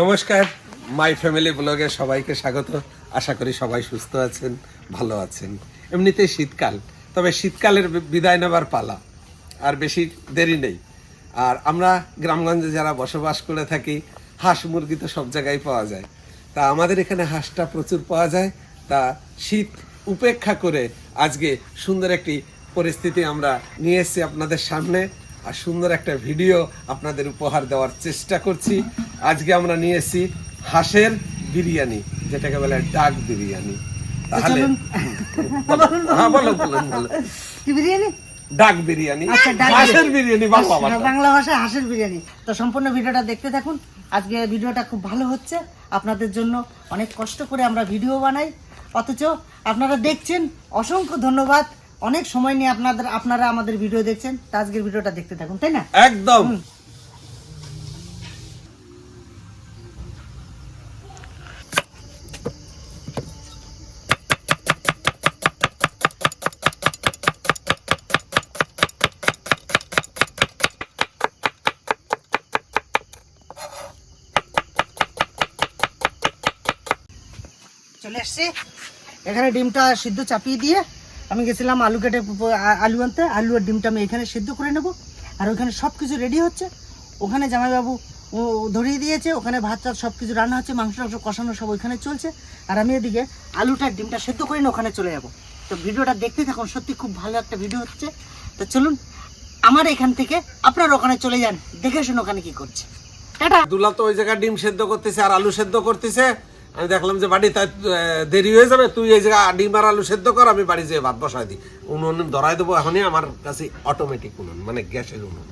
নমস্কার my family ব্লগে সবাইকে স্বাগত। আশা করি সবাই সুস্থ আছেন, ভালো আছেন। এমনিতেই শীতকাল, তবে শীতকালের বিদায় নেবার পালা, আর বেশি দেরি নেই। আর আমরা গ্রামগঞ্জে যারা বসবাস করে থাকি, হাঁস মুরগি তো সব জায়গায় পাওয়া যায়। তা আমাদের এখানে হাঁসটা প্রচুর পাওয়া যায়। তা শীত উপেক্ষা করে আজকে সুন্দর একটি পরিস্থিতি আমরা নিয়ে এসেছি আপনাদের সামনে। আর সুন্দর একটা ভিডিও আপনাদের উপহার দেওয়ার চেষ্টা করছি। আজকে আমরা নিয়ে এসেছি হাঁসের বিরিয়ানি যেটাকে বলে ডাক বিরিয়ানি। তাহলে হ্যাঁ বলো বলুন বলো কি বিরিয়ানি? ডাক বিরিয়ানি। আচ্ছা, হাঁসের বিরিয়ানি। বাংলা ভাষায়। হাঁসের বিরিয়ানি। তো সম্পূর্ণ ভিডিওটা দেখতে থাকুন। আজকে ভিডিওটা খুব ভালো হচ্ছে। আপনাদের জন্য অনেক কষ্ট করে আমরা ভিডিও বানাই। অথচ আপনারা দেখছেন অসংখ্য ধন্যবাদ। অনেক সময় নিয়ে আপনাদের আপনারা আমাদের ভিডিও দেখছেন। তা আজকের ভিডিওটা দেখতে থাকুন তাই না? একদম। এসছি এখানে ডিমটা সিদ্ধ চাপিয়ে দিয়ে আমি গেছিলাম আলু কেটে আলু আনতে। আলু আর ডিমটা আমি এখানে সিদ্ধ করে নেব। আর ওখানে সব কিছু রেডি হচ্ছে। ওখানে জামাইবাবু ও ধরিয়ে দিয়েছে। ওখানে ভাত টাত সব কিছু রান্না হচ্ছে। মাংস টাংস কষানো সব ওইখানে চলছে। আর আমি এদিকে আলুটা আর ডিমটা সেদ্ধ করে নিয়ে ওখানে চলে যাব। তো ভিডিওটা দেখতে থাকুন। সত্যি খুব ভালো একটা ভিডিও হচ্ছে। তো চলুন, আমার এখান থেকে আপনার ওখানে চলে যান। দেখে শুন ওখানে কি করছে। টাটা। দুলা তো ওই জায়গায় ডিম সেদ্ধ করতেছে আর আলু সেদ্ধ করতেছে। আমি দেখলাম যে বাড়ি তাই দেরি হয়ে যাবে তুই এই জায়গায় ডিম আর আলু সেদ্ধ কর আমি বাড়ি যেয়ে ভাত বসাই দিই। উনুন ধরাই দেবো এখনই আমার কাছে অটোমেটিক উনুন মানে গ্যাসের উনুন।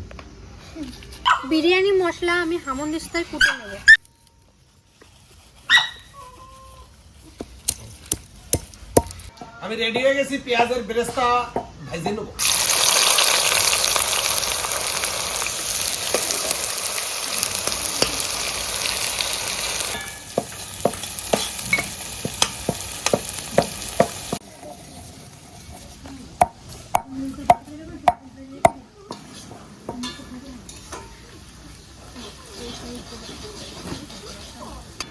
বিরিয়ানি মশলা আমি হামন্দিস্তায় কুটে নেব। আমি রেডি হয়ে গেছি পেঁয়াজের বেরেস্তা ভাইজে নেব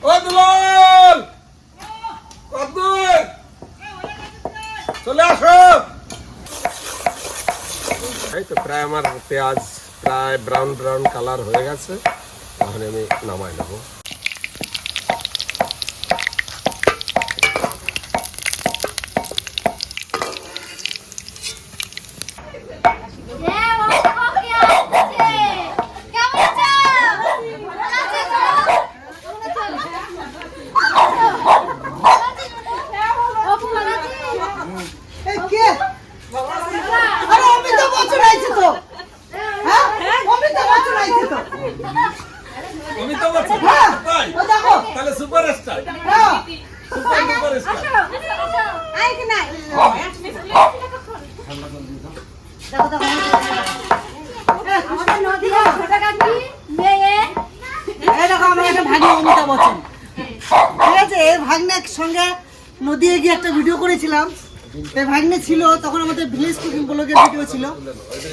ও দুলাল কদ্দুর চলে আসো। এই তো প্রায় আমার পেঁয়াজ প্রায় ব্রাউন ব্রাউন কালার হয়ে গেছে। তাহলে আমি নামাই নেব কে আরে অমিতাভ বচ্চন আইছে তো হ্যাঁ অমিতাভ বচ্চন আইছে তো অমিতাভ বচ্চন হ্যাঁ তাই ও দেখো তাহলে সুপারস্টার হ্যাঁ সুপার সুপারস্টার দেখো দেখো এই দেখো আমার একটা ভাগ্নে অমিতাভ বচ্চন ঠিক আছে এই ভাগ্নের সঙ্গে নদীয়ে গিয়ে একটা ভিডিও করেছিলাম এই ভাগ্নে ছিল তখন আমাদের ভিলেজ কুকিং ব্লগের ভিডিও ছিল।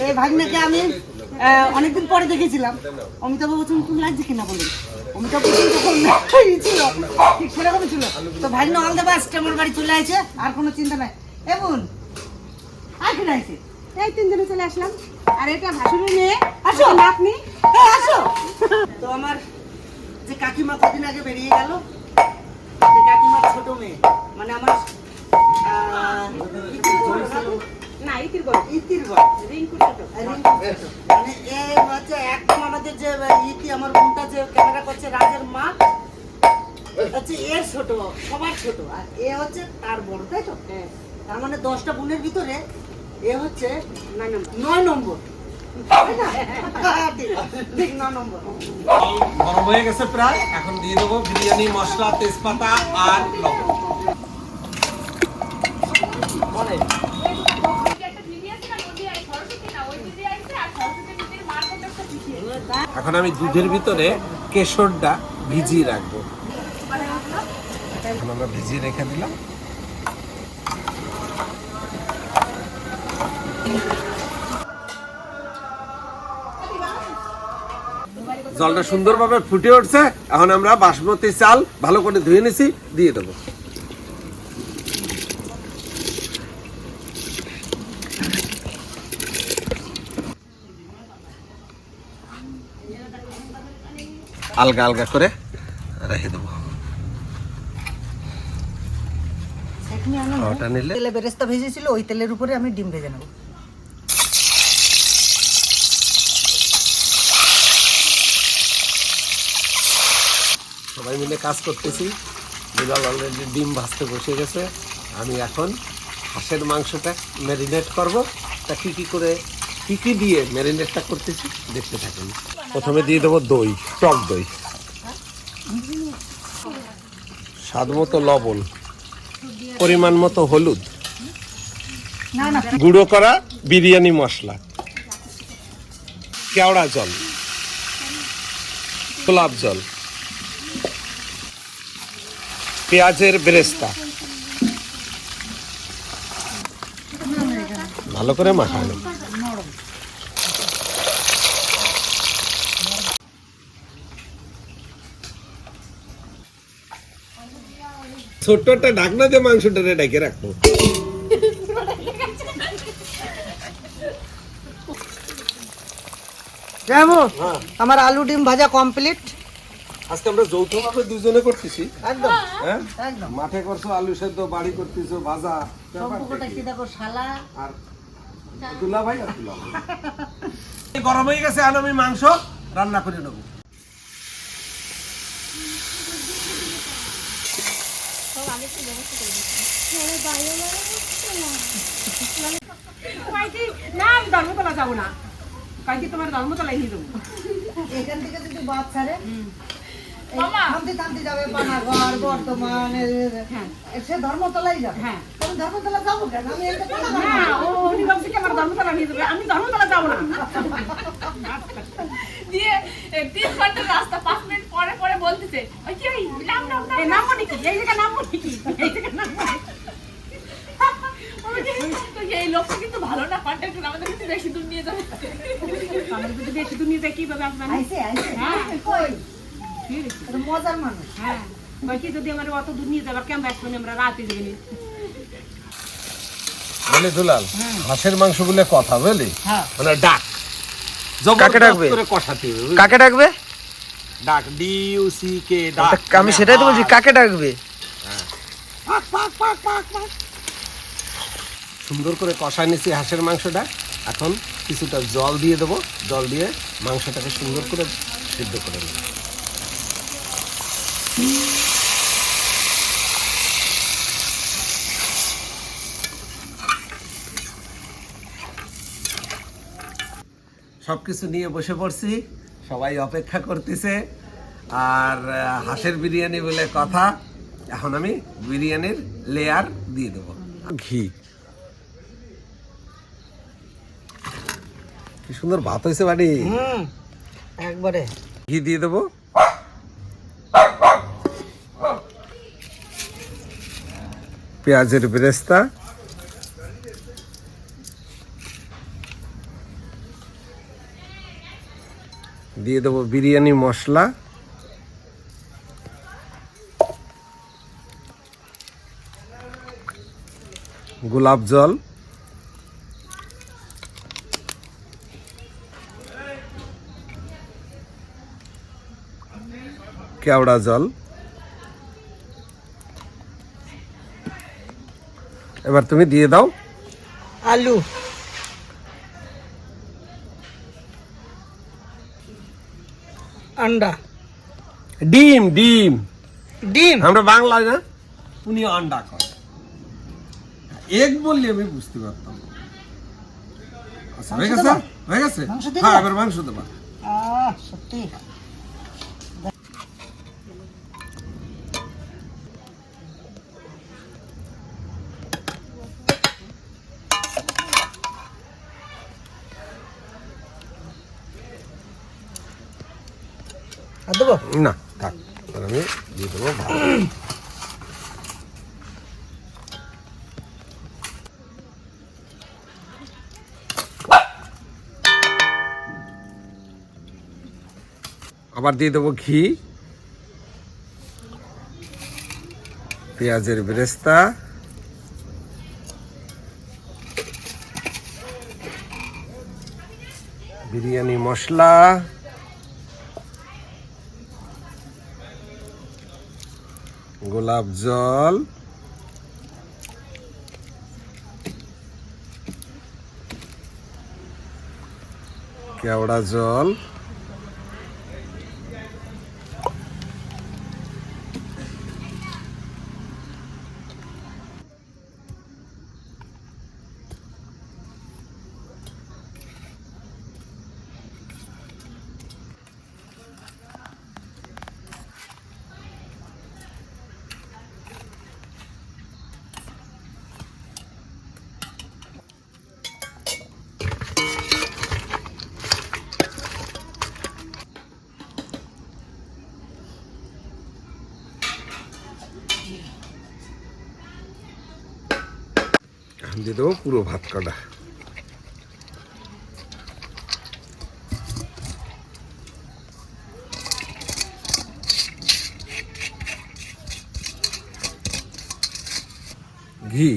এই ভাগ্নেকে আমি অনেকদিন পরে দেখেছিলাম। অমিতাভ বচ্চন তুমি লাগছে কিনা বলুন? অমিতাভ বচ্চন যখন ই ছিল ঠিক সেরকমই ছিল। তো ভাগ্নে অল দ্য বেস্ট আমার বাড়ি চলে আসে আর কোনো চিন্তা নাই। এবং আর কি আছে এই তিনজনে চলে আসলাম। আর এটা ভাসুরের মেয়ে আসো। আপনি আসো। তো আমার যে কাকিমা কদিন আগে বেরিয়ে গেল কাকিমার ছোট মেয়ে। মানে আমার না? ইতির ইতির। মানে এ হচ্ছে একদম আমাদের যে ইতি আমার বোনটা যে ক্যামেরা করছে রাজের মা হচ্ছে এর ছোট সবার ছোট। আর এ হচ্ছে তার বড় তাই তো? হ্যাঁ। তার মানে দশটা বোনের ভিতরে এ হচ্ছে নয় নম্বর। নয় নম্বর। তাই না? ঠিক, ঠিক নয় নম্বর। গরম হয়ে গেছে প্রায়। এখন দিয়ে দেবো বিরিয়ানি মশলা তেজপাতা আর লবণ। এখন আমি দুধের ভিতরে কেশরটা ভিজিয়ে রাখব। এখন আমরা ভিজিয়ে রেখে দিলাম। জলটা সুন্দরভাবে ফুটে উঠছে। এখন আমরা বাসমতি চাল ভালো করে ধুয়ে নিছি, দিয়ে দেবো। আলগা আলগা করে রেখে দেবো। ওটা নিলে তেলে বেরেস্তা ভেজেছিল ওই তেলের উপরে আমি ডিম ভেজে নেব। সবাই মিলে কাজ করতেছি। বিলাল অলরেডি ডিম ভাজতে বসে গেছে। আমি এখন হাঁসের মাংসটা ম্যারিনেট করব। তা কি কি করে কি কি দিয়ে ম্যারিনেটটা করতেছি দেখতে থাকুন। প্রথমে দিয়ে দেবো দই, টক দই। স্বাদ মতো লবণ, পরিমাণ মতো হলুদ, গুঁড়ো করা বিরিয়ানি মশলা, কেওড়া জল, গোলাপ জল, পেঁয়াজের বেরেস্তা। ভালো করে মাখানো ছোট্ট একটা ঢাকনা দিয়ে মাংসটা ডেকে রাখব। যাব হ্যাঁ। আমার আলু ডিম ভাজা কমপ্লিট আজকে আমরা যৌথভাবে দুজনে করতেছি। একদম। হ্যাঁ? একদম। মাঠে করছ আলু সেদ্ধ বাড়ি করতেছো ভাজা কি? দেখো। শালা। আর দুলা ভাই আর দুলা। গরম হয়ে গেছে আর আমি মাংস রান্না করে নেব কয় কি আমি ধর্মতলা যাব না বর্তমান সে ধর্মতলাই যাবে হ্যাঁ। আমি ধর্মতলা যাব কেন আমি আমার ধর্মতলা যাব না দিয়ে, তিন ঘণ্টার রাস্তা পাঁচ মিনিট পরে পরে বলতেছে ওই কি ওই নাম নাম নাম এই নামবো নাকি এই জায়গায় নামবো নাকি এই জায়গায় নামবো নাকি? আমি বলি, তো এই লোকটা কিন্তু ভালো না কন্ট্রাক্টর আমাদের কিন্তু বেশি দূর নিয়ে যাবে। আমরা যদি বেশি দূর নিয়ে যাই কীভাবে আসবেন আইসে আইসে। হ্যাঁ। কই? মজার মানুষ। হ্যাঁ। কয় যদি আমার অত দূর নিয়ে যাবার কেমন আসবেন আমরা রাতে যাবেন বলে দুলাল হাঁসের মাংস বলে কথা বুঝলি? হ্যাঁ। মানে ডাক। কাকে ডাকবে? কাকে ডাকবে? ডাক ডি ইউ সি কে ডাক। আমি সেটাই তো বলছি কাকে ডাকবে? সুন্দর করে কষায় নিছি হাঁসের মাংসটা। এখন কিছুটা জল দিয়ে দেবো। জল দিয়ে মাংসটাকে সুন্দর করে সিদ্ধ করে নেব। সব কিছু নিয়ে বসে পড়ছি। সবাই অপেক্ষা করতেছে। আর হাঁসের বিরিয়ানি বলে কথা। এখন আমি বিরিয়ানির লেয়ার দিয়ে দেবো। ঘি। কি সুন্দর ভাত হয়েছে বাড়ি। হুম একবারে। ঘি দিয়ে দেবো। পেঁয়াজের বেরেস্তা। দিয়ে দেবো বিরিয়ানি মশলা। গোলাপ জল। কেওড়া জল। এবার তুমি দিয়ে দাও। আলু। আন্ডা। ডিম ডিম। ডিম? আমরা বাংলায় না? উনি আন্ডা করে এক বললে আমি বুঝতে পারতাম। আচ্ছা, হয়ে গেছে? হয়ে গেছে? হ্যাঁ এবার মাংস দেবা। আহ সত্যি? দেবো? না থাক আমি দিয়ে দেবো আবার দিয়ে দেবো ঘি পেঁয়াজের বেরেস্তা বিরিয়ানি মশলা গোলাপ জল। কেওড়া জল। দিয়ে দেবো পুরো ভাত কটা। ঘি।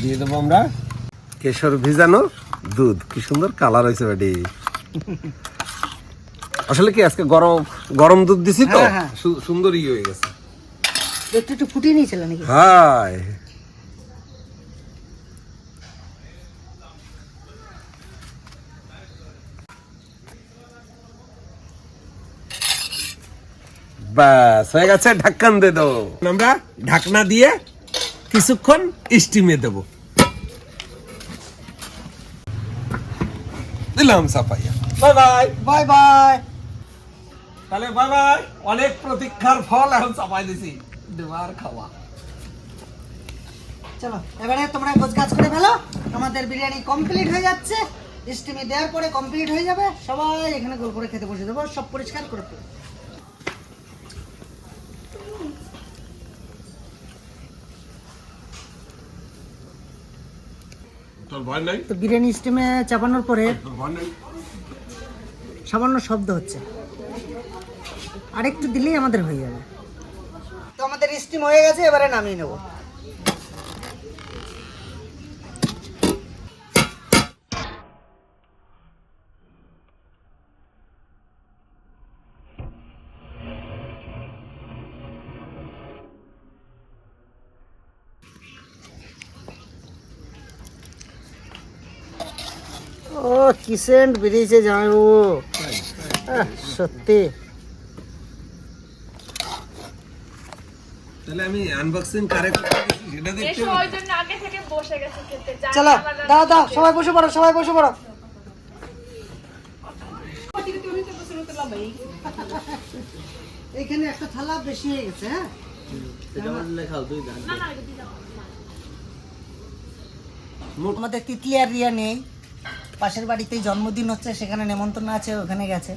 দিয়ে দেবো আমরা। কেশর ভিজানো দুধ। কি সুন্দর কালার হয়েছে বেটি। আসলে কি আজকে গরম গরম দুধ দিছি তো? হ্যাঁ, হ্যাঁ। সু- সুন্দর ই হয়ে গেছে। একটু একটু ফুটিয়ে নিয়েছিল নাকি? ব্যাস হয়ে গেছে দিয়ে দেবো আমরা ঢাকনা দিয়ে কিছুক্ষণ স্টিমে দেব। দিলাম সাপাইয়া বাই বাই। Bye bye. তাহলে বাই বাই। অনেক প্রতীক্ষার ফল এখন চাপাই দিছি। দেওয়ার খাওয়া। চলো এবারে তোমরা গোছ কাজ করে ফেলো। আমাদের বিরিয়ানি কমপ্লিট হয়ে যাচ্ছে। স্টিমে দেওয়ার পরে কমপ্লিট হয়ে যাবে। সবাই এখানে গোল করে খেতে বসে দেবো। সব পরিষ্কার করে ফেলো। তো বিরিয়ানি স্টিমে চাপানোর পরে সামান্য শব্দ হচ্ছে। আরেকটু দিলেই আমাদের হয়ে যাবে। তো আমাদের স্টিম হয়ে গেছে এবারে নামিয়ে নেব। ও কি সেন্ট বেরিয়েছে জামাইবাবু? সত্যি। তাহলে আমি আনবক্সিং কারে সেটা দেখতে ওই জন্য আগে থেকে বসে গেছে খেতে। চলো দাও দাও সবাই বসে পড়ো সবাই বসে পড়ো। এখানে একটা থালা বেশি হয়ে গেছে হ্যাঁ? আমাদের তিতলি আর রিয়া নেই। পাশের বাড়িতেই জন্মদিন হচ্ছে সেখানে নেমন্তন্ন আছে ওখানে গেছে।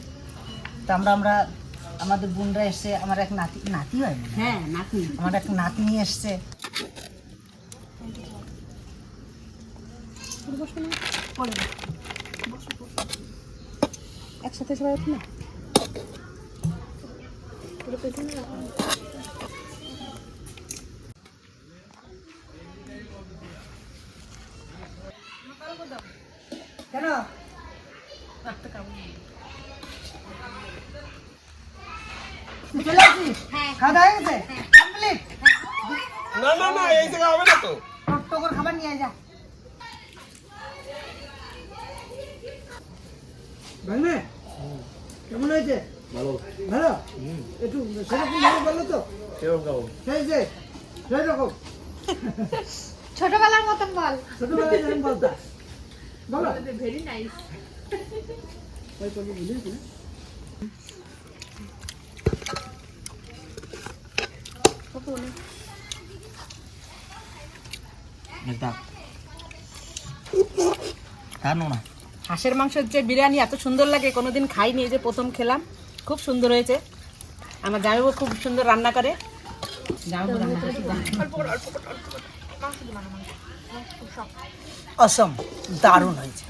তো আমরা আমরা আমাদের বোনরা এসছে আমার এক নাতি নাতি হয় হ্যাঁ। নাতি। আমার এক নাতনি এসছে। একসাথে সবাই উঠি না। কেন? চলে আসিস খাওয়া দাওয়া গেছে? কমপ্লিট না না না এই জায়গা হবে না তো। টোকর খাবার নিয়ে যা। ভাঙবে কেমন হয়েছে? ভালো। ভালো? একটু সেরকম ভাবে বলল তো। সেই যে সেই ছোটবেলার মতন বল। ছোটবেলায় যেরকম বলতা বলো। ভেরি নাইস হাঁসের মাংসের যে বিরিয়ানি এত সুন্দর লাগে কোনোদিন খাইনি এই যে প্রথম খেলাম। খুব সুন্দর হয়েছে। আমার জামাইবু খুব সুন্দর রান্না করে। জামাইবাবু রান্না করে। খুব ভালো। অসম দারুণ হয়েছে।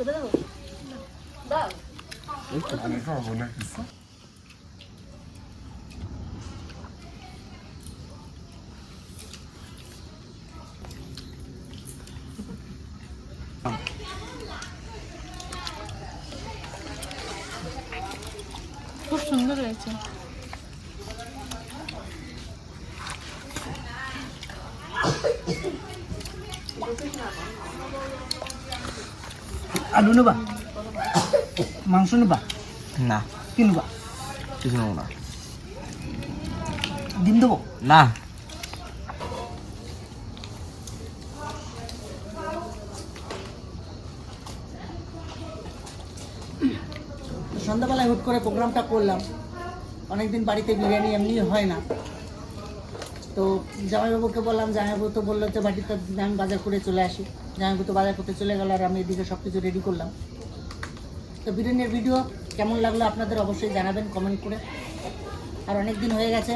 খুব সুন্দর হয়েছে। আলু নেবা মাংস নেবা না। কি নেবা কিছু নেব না। ডিম দেবো? না। করে প্রোগ্রামটা করলাম। অনেকদিন বাড়িতে বিরিয়ানি এমনি হয় না। তো জামাইবাবুকে বললাম, জামাইবাবু তো বলল যে বাড়িতে আমি বাজার করে চলে আসি। জামাইবাবু তো বাজার করতে চলে গেল আর আমি এদিকে সব কিছু রেডি করলাম। তো বিরিয়ানির ভিডিও কেমন লাগল আপনাদের অবশ্যই জানাবেন কমেন্ট করে। আর অনেক দিন হয়ে গেছে,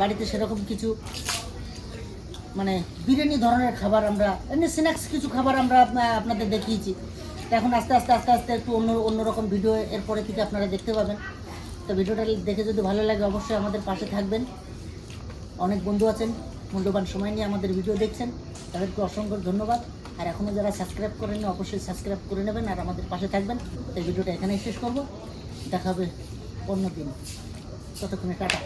বাড়িতে সেরকম কিছু মানে বিরিয়ানি ধরনের খাবার আমরা, এমনি স্ন্যাক্স কিছু খাবার আমরা আপনাদের দেখিয়েছি। তো এখন আস্তে আস্তে আস্তে আস্তে একটু অন্য, অন্যরকম ভিডিও এরপরে থেকে আপনারা দেখতে পাবেন। তো ভিডিওটা দেখে যদি ভালো লাগে, অবশ্যই আমাদের পাশে থাকবেন। অনেক বন্ধু আছেন, মূল্যবান সময় নিয়ে আমাদের ভিডিও দেখছেন। তাদেরকে অসংখ্য ধন্যবাদ। আর এখনও যারা সাবস্ক্রাইব করেন অবশ্যই সাবস্ক্রাইব করে নেবেন আর আমাদের পাশে থাকবেন। এই ভিডিওটা এখানেই শেষ করব। দেখা হবে অন্য দিন। ততক্ষণে টাটা।